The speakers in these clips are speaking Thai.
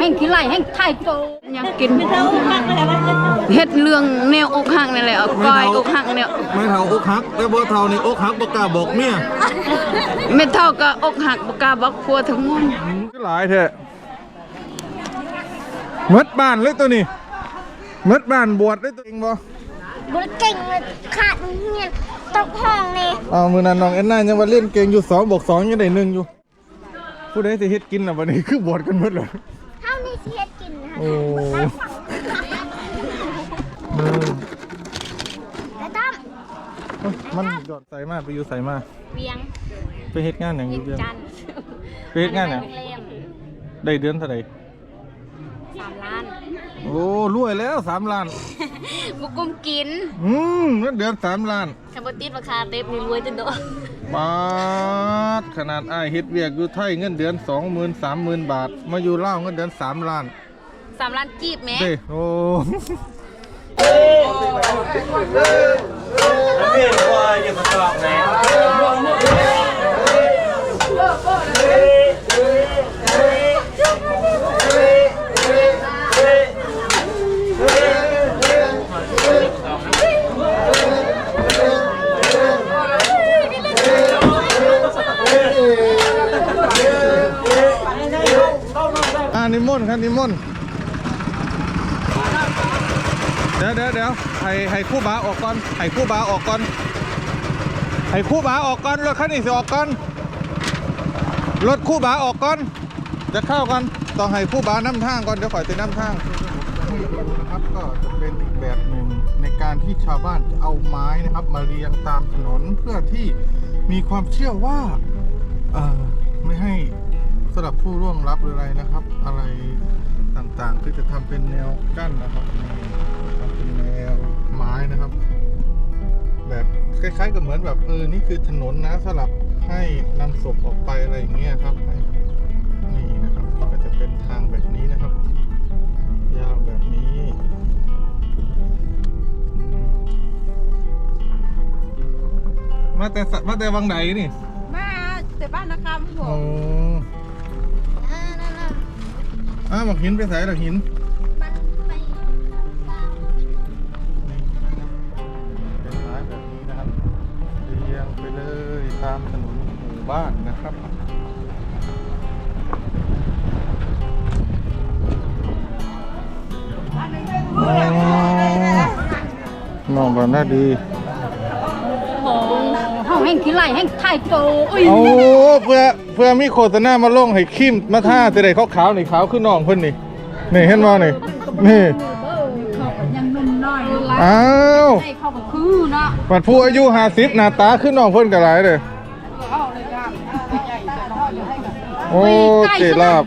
แห้งขี้ไหลแห้งไทยโตอยากกินไม่เท่าพักเลยนะเฮ็ดเรื่องแนวอกหักนี่แหละเอาก้อยอกหักเนี่ยไม่เท่าอกหักแต่บ่เท่านี่อกหักบ่กล้าบอกเมียไม่เท่ากับอกหักบ่กล้าบอกผัวทั้งมวลหลายแท้เมดบ้านเลยตัวนี้เมดบ้านบวชเลยตัวเองบ่บดเก่งเลยขาดเงียบตกห้องเลยเอามื้อนั้นน้องแอนนายังว่าเล่นเก่งอยู่2บวก2ยังได้หนึ่งอยู่ผู้ใดสิเฮ็ดกินน่ะบัดนี้คือบวชกันหมดเลย เท่านี้เสียกินนะคะโอ้แล้วต้อมเอ้ยมันยอดใส่มาไปอยู่ใส่มาเวียงไปเฮ็ดงานหยังอยู่เวียงจันทร์ไปเฮ็ดงานหยังโรงแรมได้เดือนเท่าใดสามล้านโอ้รวยแล้ว3ล้าน บุกุมกินอืมเงินเดือน3ล้านคาร์บติดราคาเต็มนี่รวยจนโดน บาทขนาดอ้ายเฮ็ดเวียกอยู่ไทยเงินเดือน20,000 30,000บาท มาอยู่ลาวเงินเดือน3ล้านสามล้านกีบแม่เด้โอ้เปลี่ยนว่าอยู่กระจอกไหนอ่านิมนต์ครับนิมนต์เดี๋ ยวเดี๋ยวเดี๋ยวให้ให้คู่บาออกก่อนให้คู่บาออกก่อนให้คู่บาออกก่อนรถคันนี้สิออกก่อนรถคู่บาออกก่อนจะเข้ากันต้องให้คู่บานำทางก่อนเดี๋ยวข่อยจะนำทางนะครับก็จะเป็นอีกแบบหนึ่งในการที่ชาวบ้านจะเอาไม้นะครับ มาเรียงตามถนนเพื่อที่มีความเชื่อว่าเออไม่ให้สำหรับผู้ร่วงรับหรืออะไรนะครับ อะไรต่างๆคือจะทำเป็นแนวกั้นนะครับทำเป็น ไม้นะครับ แบบคล้ายๆกับเหมือนแบบเออนี่คือถนนนะสำหรับให้นำศพออกไปอะไรอย่างเงี้ยครับให้นี่นะครับก็จะเป็นทางแบบนี้นะครับ ยาวแบบนี้อืมมาแต่สมาแต่วังไหนนี่มาแต่บ้านนะครับผโอ้มอ่านั่นน่ะอ้าวหมอกหินไปใส่หรอหินมัน อน้องก็น่าดีเฮาแห้งขี้ไหลแห้งไทยโตอุ้ยเอาเพื่อเพื่อมีโฆษณามาลงให้คิมมาท่าจะได้ขาวๆนี่ขาวขึ้นน้องเพิ่นนี่นี่เห็นบ่นี่นี่เขาก็ยังหนุ่มน้อยอยู่ละอ้าวให้เขาก็คือเนาะปัดผู้อายุ50หน้าตาขึ้นน้องเพิ่นก็หลายเด้อโอ้เจลาบ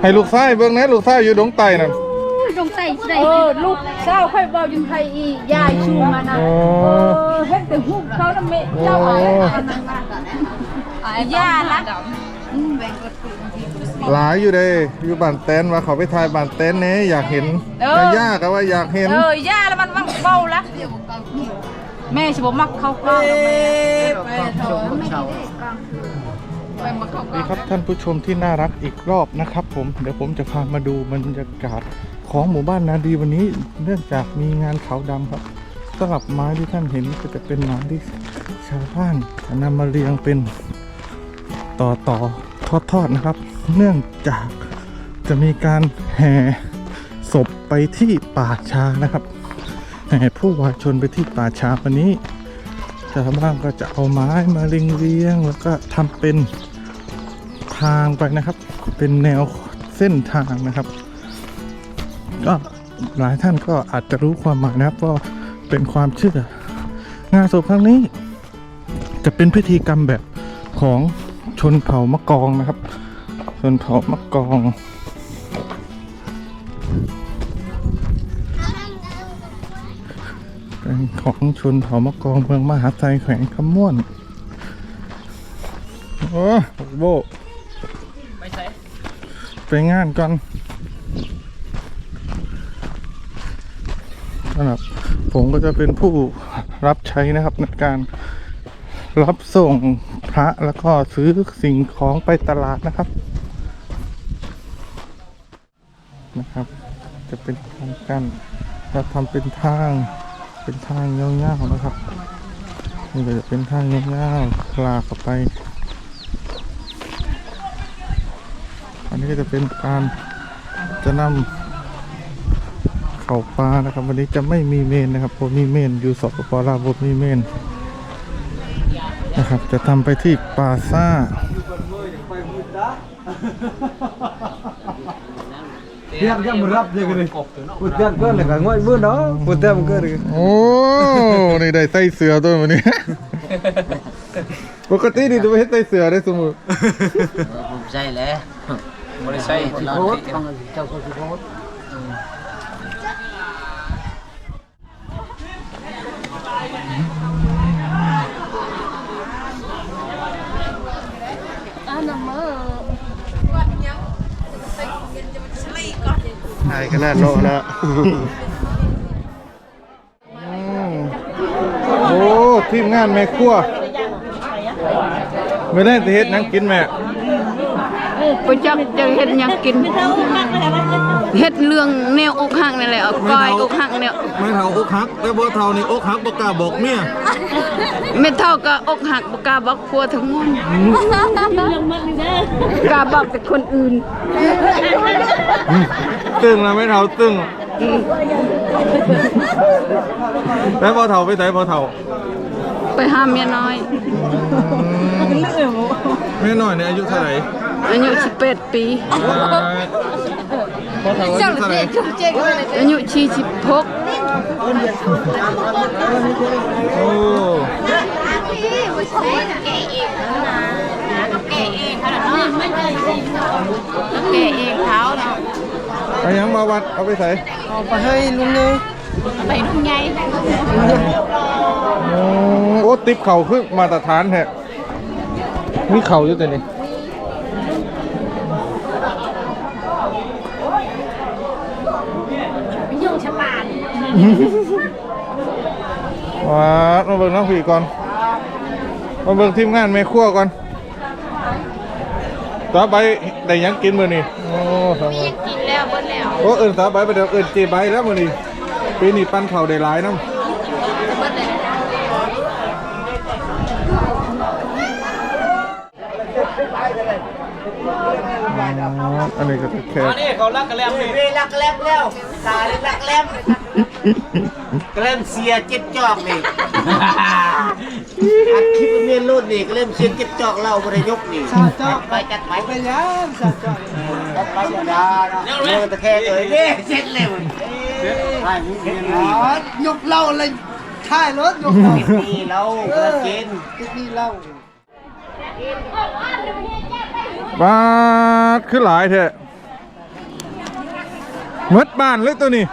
ให้ลูกชายเบิ่งแหน่ลูกชายอยู่ดงไตนั่นตรง ใส่ใส่เออลูกเจ้าค่อยบอกยังไทยอียายชูมานะโอ้เออเฮ็ดแต่ฮูกเขาทำไมเจ้าอะไรย่าละหลายอยู่เด้อยู่บ้านแตนว่าเขาไปถ่ายบ้านแตนแหน่อยากเห็นแต่ย่าก็ว่าอยากเห็นเออย่าแล้วมันว่างเบาละแม่สิบ่มักเข้ากล้องแม่ถอยไปมาเข้ากล้นี่องครับท่านผู้ชมที่น่ารักอีกรอบนะครับผม เดี๋ยวผมจะพามาดูบรรยากาศ ของหมู่บ้านนาดีวันนี้เนื่องจากมีงานเขาวดำครับสำหรับไม้ที่ท่านเห็นก็จะเป็นไม้ที่ชาวบ้านจะนำมาเรียงเป็นต่อต่อทอดทอดๆนะครับ เนื่องจากจะมีการแห่ศพไปที่ป่าช้านะครับแห่ผู้วายชนไปที่ป่าช้าวันนี้ชาวบ้านก็จะเอาไม้มาเรียงเรียงแล้วก็ทำเป็นทางไปนะครับ เป็นแนวเส้นทางนะครับ ก็หลายท่านก็อาจจะรู้ความหมายนะครับว่าเป็นความเชื่องานศพครั้งนี้ จะเป็นพิธีกรรมแบบของชนเผ่ามะกองนะครับ ชนเผ่ามะกอง เป็นของชนเผ่ามะกองเมืองมหาไทยแขวงคำม่วนโอ้โบไปใไปงานก่อนสำหรับ ผมก็จะเป็นผู้รับใช้นะครับในการรับส่งพระแล้วก็ซื้อสิ่งของไปตลาดนะครับนะครับ จะเป็นการกั้นเราทำเป็นทางเป็นทางยาวๆนะครับนี่ก็จะเป็นทางยาๆคลากเข้าไป อันนี้ก็จะเป็นการจะนำ เข่าปลานะครับ วันนี้จะไม่มีเมนนะครับผมมีเมนอยู่สปปลาวผมมีเมนนะครับ จะทำไปที่ปาซ่า Tiang yang berat je gini. Putian ke lek ngoi bu đó, putian ke đi. โอ้นี่ได้ไส้เสือตัววันนี้ปกตินี่จะไม่เห็นไส้เสือได้สมมติผมใช่แล้วไม่ได้ใช่ที่โคตรเจ้าคนที่โคตรายขนาดโนนะ โอ้ทีมงานแม่ครัวไม่ได้แต่เฮ็ดหนังกินแม่ ไปจักจะเฮ็ดหยังกินเฮ็ดเรื่องแนวอกหักนี่แหละเอาก้อยอกหักเนี่ยไม่เท่าอกหักแต่บ่เท่านี่อกหักบ่กล้าบอกเมียไม่เท่ากับอกหักบ่กล้าบอกผัวทั้งหมดกล้าบอกแต่คนอื่นตึงแล้วไม่เท่าตึงแล้วพอเท่าไปไหนพอเท่าไปหาเมียน้อยแม่น้อยเนี่ยอายุเท่าไหร่ อายุ18 ปี พอเท่าอายุเท่าไหร่อายุ46โอ้แล้วแกเองเขาเนาะเอายังมาวัดเอาไปใส่ Apa hai luôn đi. ไปนุ่งไงโอ้ติบเข่าคือมาตรฐานแท้มีเข่าอยู่แต่นี่ ยุ่งฉลาด ว้าดมาเบิ่งน้องผีก่อน มาเบิ่งทีมงานแม่ครัวก่อนต่อไปได้หยังกินมื้อนี้โอ้ทำไมกินแล้วเบิ้แล้วโอ้เอิ้นต่อไปไปเดี๋ยวเอิ้นเจใบแล้วมื้อนี้ปีนี้ปั้นข้าวได้หลายนำเบิ้เลยอันนี้ก็จะแค่นี่เขารักกันแล้วนี่รักแล้วแล้วตายรักแล้ว ก็เริ่มเสียเจ็บจอกนี่อัดคลิปเมียนรุ่นนี่ก็เริ่มเสียเจ็บจอกเราบริยกนี่จัดไปจัดไป Bây giờ sao cho. จัดไปอย่าด่าเนาะเรื่องตะแคงเลยนี่เสร็จเลยใช่มีเมียนรุ่น Đó, nhục lâu lên. Khai lớn nhục lâu. นี่เราเกิดกิน Cái đi lâu. บาดคือหลายแท้หมดบ้านเลยตัวนี้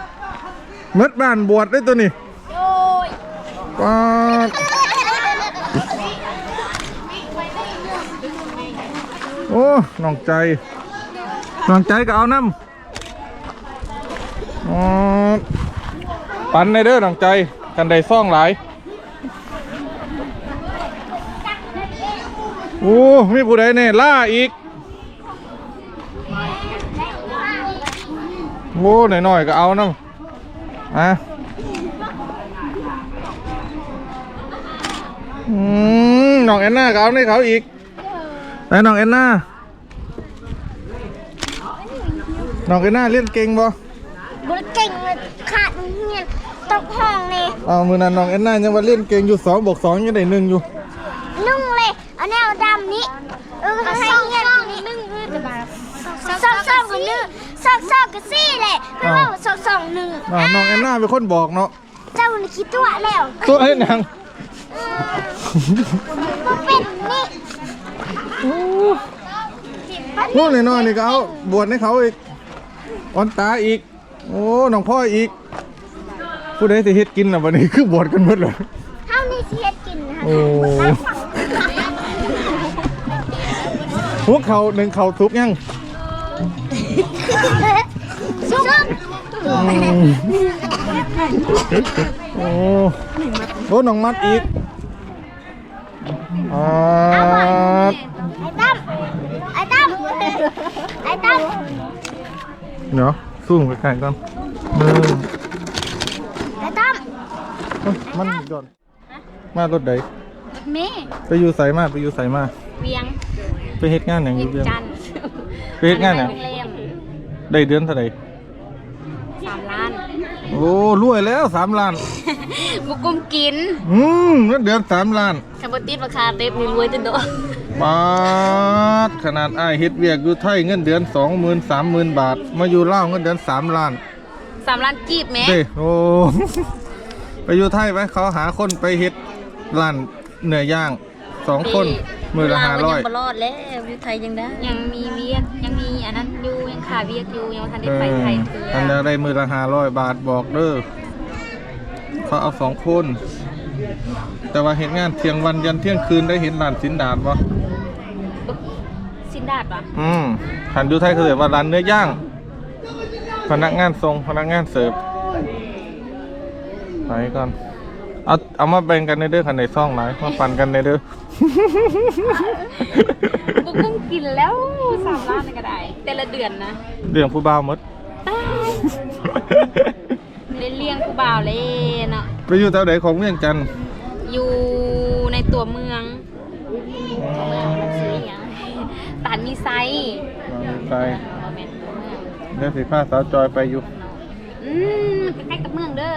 หมดบ้านบวชเลยตัวนี้บาดโอ้น้องใจน้องใจก็เอาน้ำอ๋อปันในเด้อน้องใจกันได้ซ่องหลาย โอ้มีผู้ใดเนี่ยล่าอีก โอ้หน่อยๆก็เอานะ อะอืมน้องแอนนาก็เอาในเขาอีกไหนน้องแอนนาน้องแอนนาเล่นเก่งบ่บริเก่งเลยขาดเงี้ยตกห้องเลยเอามือนั้นน้องแอนนายังว่าเล่นเก่งอยู่สองบวกสองยังได้หนึ่งอยู่นุ่งเลยเอาแนวดำนี้เออให้เงี้ยนี้นึ่งจะมาสองสองกับนึ่ง สองสองกับซี่เลยเพราะว่าสองสองหนึ่งอ่าน้องแอนนาเป็นคนบอกเนาะเจ้านี่คิดตัวแล้วตัวเล่นยังก็เป็นนี่นู่นน้อยๆนี่ก็เอาบวชให้เขาอีกออนตาอีก โอ้น้องพ่ออีก ผู้ใดจะเฮ็ดกินอะวันนี้คือบวชกันหมดเลยเท่านี้เสียกินนะคะโอ้พวกเขาหนึ่งเขาทุกยัง ซุปโอ้โหน้องมัดอีกอ่าไอ้ตั้มไอ้ตั้มไอ้ตั้มเดี๋ยวซูมใกล้ๆก่อนเออแล้ตั้มมันโดนมารถใดเมไปอยู่ไสมาไปอยู่ไสมาเวียง ไปเฮ็ดงานหยังอยู่เวียงจันไปเฮ็ดงานหยังโรง ได้เดือนเท่าไหร่สามล้านโอ้รวยแล้วสามล้าน บุกุมกินอืมเงินเดือนสามล้านคาร์บติดราคาเต็มนี่รวยจนโดนบาทขนาดอ้ายเฮ็ดเวียกอยู่ไทยเงินเดือนสองหมื่นสามหมื่นบาท มาอยู่ลาวเงินเดือนสามล้าน สามล้านกีบแหม่เด้โอ้ ไปอยู่ไทยไหมเขาหาคนไปเฮ็ดร้านเนื้อย่างสองคนมือละห้าร้อยยังบ่รอดแล้วอยู่ไทยยังได้ยังมีเวียกยังมี อันนั้นอยู่ยังขาเวียกอยู่ยังบ่ทันได้ไปไทยเทื่อันอได้มือละห้าร้อยบาทบอกเด้อเขาเอาสองคน แต่ว่าเห็นงานเที่ยงวันยันเที่ยงคืนได้เห็นร้านสินดาดบ่สินดาดปะอืมหันอยู่ไทยเขาเรียกว่าร้านเนื้อย่าง พนักงานทรงพนักงานเสิร์ฟไปก่อน เอาเอามาแบ่งกันในเด้อคันในซ่องหลายมาปั่นกันในเด้อบุกุมกินแล้วสามล้านก็ได้แต่ละเดือนนะเรื่องผู้บ่าวหมดเล่นเลี้ยงผู้บ่าวเลยเนาะไปอยู่แถวไหนของเวียงจันทน์อยู่ในตัวเมืองเมืองมันชื่ออหยังตานมีไซไปบ่แม่นตัวเมืองเดี๋ยวสิพาสาวจอยไปอยู่อืมใกล้ๆกับเมืองเด้อ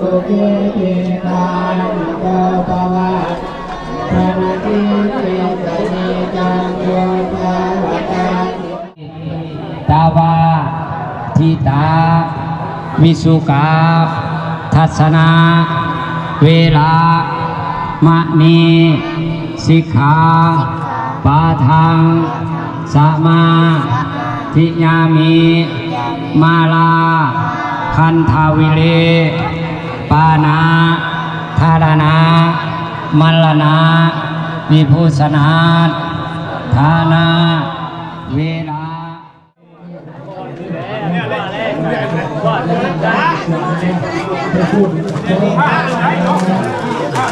ตุกีติทานิโกภวะธนาทิติสนิจังโยภวตาตาวาทิตาวิสุขาทัศนา เวลามะนีสิกขาปาทังสมาทิยามีมาลาคันทาวิเล ปานาธารณามัลลนาวิภูสนาทานาเวลา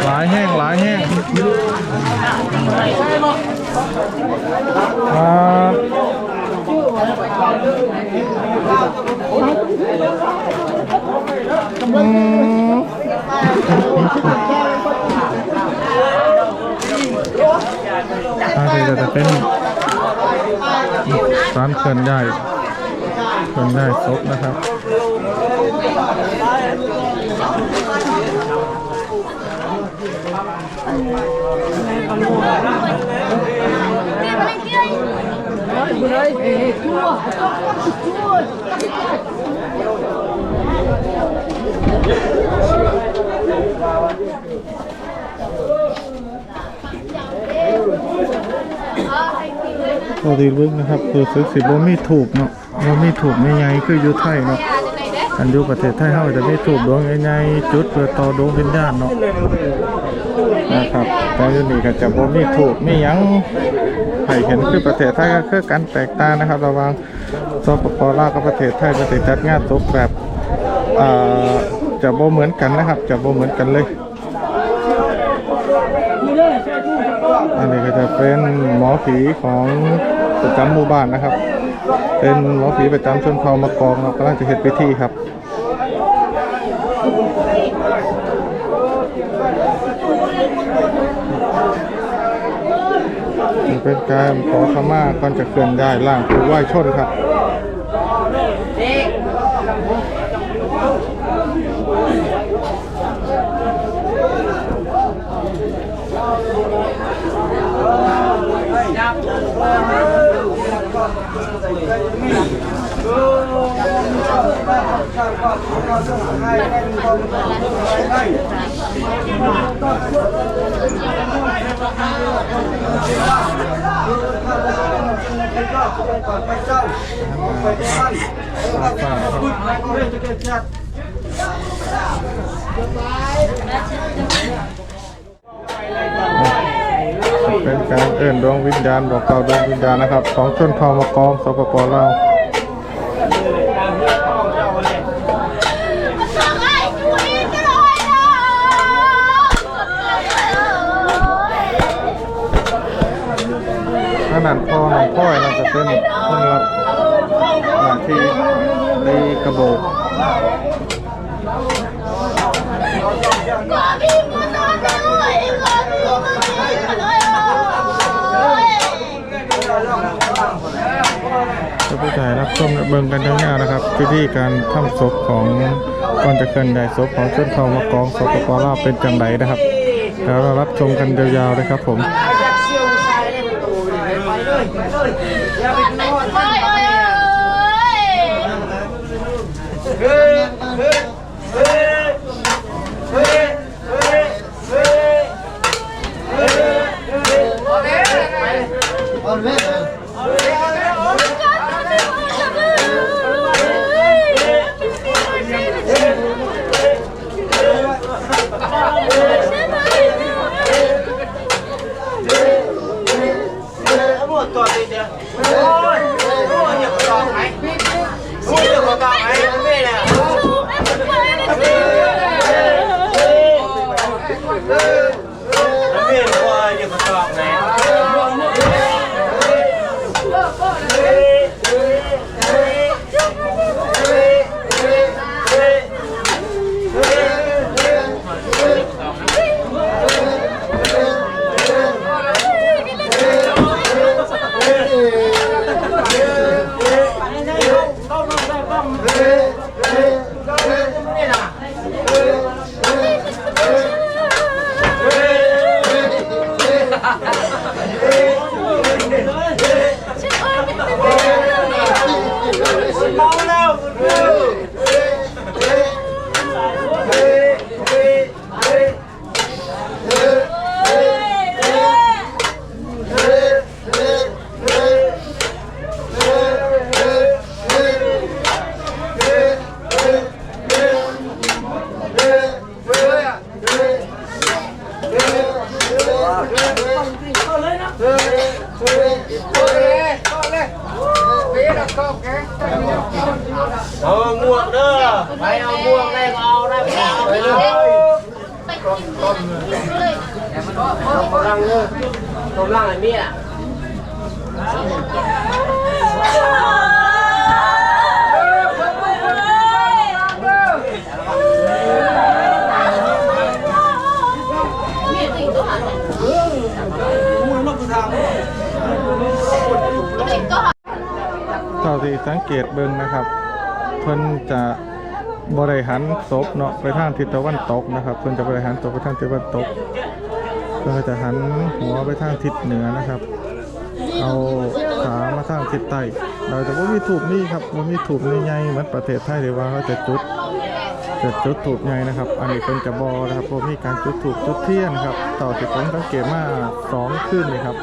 หลายแห้งหลายแห้งครับอืมอันนี้ก็จะ เป็นร้านเคลื่อนย้ายเคลื่อนย้ายศพนะครับ อดีเบิ่งนะครับคือซึกสิบ่มีถูกเนาะบ่มีถูกใหญ่ๆคืออยู่ไทยเนาะอันอยู่ประเทศไทยเฮาจะไมีถูกดวงใหญ่ๆจุดเพื่อต่อดวงวิญญาณเนาะนะครับแต่อยู่นี่ก็จะบ่มีถูกไมีหยังให้เห็นคือประเทศไทยก็คือกันแตกต่างนะครับ ระหว่างสปปลาวกับประเทศไทยประเทศจัดงานศพแบบอ่อจะบ่เหมือนกันนะครับ จะบ่เหมือนกันเลยอันนี้ก็จะเป็นหมอผีของ ประจำหมู่บ้านนะครับ เป็นหมอผีประจำชนเผ่ามะกองเรากำลังจะเฮ็ดพิธีครับเป็นการขอขมาก่อนจะเคลื่อนย้ายร่างผู้ไหว้ชนครับ เเป็นการเอื้อนดวงวิญญาณบอกกล่าวดวงวิญญาณนะครับ ของชนเผ่ามะกองสปปลาวขนาดพ่อน้องพ่อยเราจะเป็นคนรับหน้าที่ในกระโบก ท่านผู้ชายรับชมและเบิ่งกันยาวๆนะครับพิธีการทำศพของก่อนจะเคลื่อนย้ายศพของชนเผ่ามะกองสปปลาวเป็นจังไดนะครับแล้วเรารับชมกันยาวๆเลยครับผมหม เกตเบิ่งนะครับ เพิ่นจะบริหารศพเนาะไปทางทิศตะวันตกนะครับ เพิ่นจะบริหารศพไปทางทิศตะวันตกเพิ่นก็จะหันหัวไปทางทิศเหนือนะครับ เอาขามาทางทิศใต้เราจะว่ามีถูกนี่ครับว่ามีถูกนี่ใหญ่เหมือนประเทศไทยหรือว่าเขาจะจุดจะจุดถูกใหญ่นะครับ อันนี้เป็นจะบอนะครับเพราะมีการจุดถูกจุดเทียนครับ ต่อที่ผมสังเกตมาสองขึ้นเลยครับ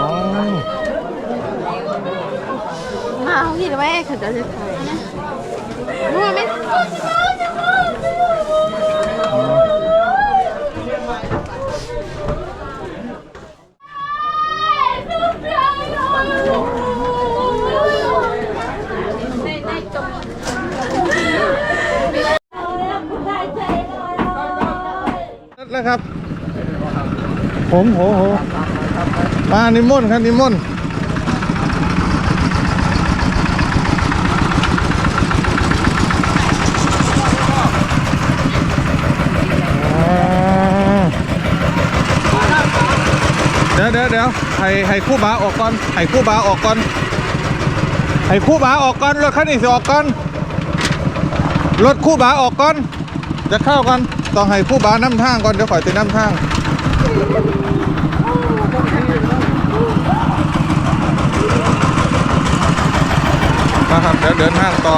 อ๋อ มาเอา ที่ไว้เขาจะจะถ่ายรู้ไหมแล้วครับ ผมโหโหมานิมนต์ครับนิมนต์อ่าเดี๋ยวเดี๋ยวเดี๋ยวให้ให้คู่บาออกก่อนให้คู่บาออกก่อนให้คู่บาออกก่อนรถคันนี้สิออกก่อนรถคู่บาออกก่อนจะเข้ากันต้องให้ผู้บานำทางก่อนเดี๋ยวข่อยจะนำทางมาครับเดี๋ยวเดินทางต่อ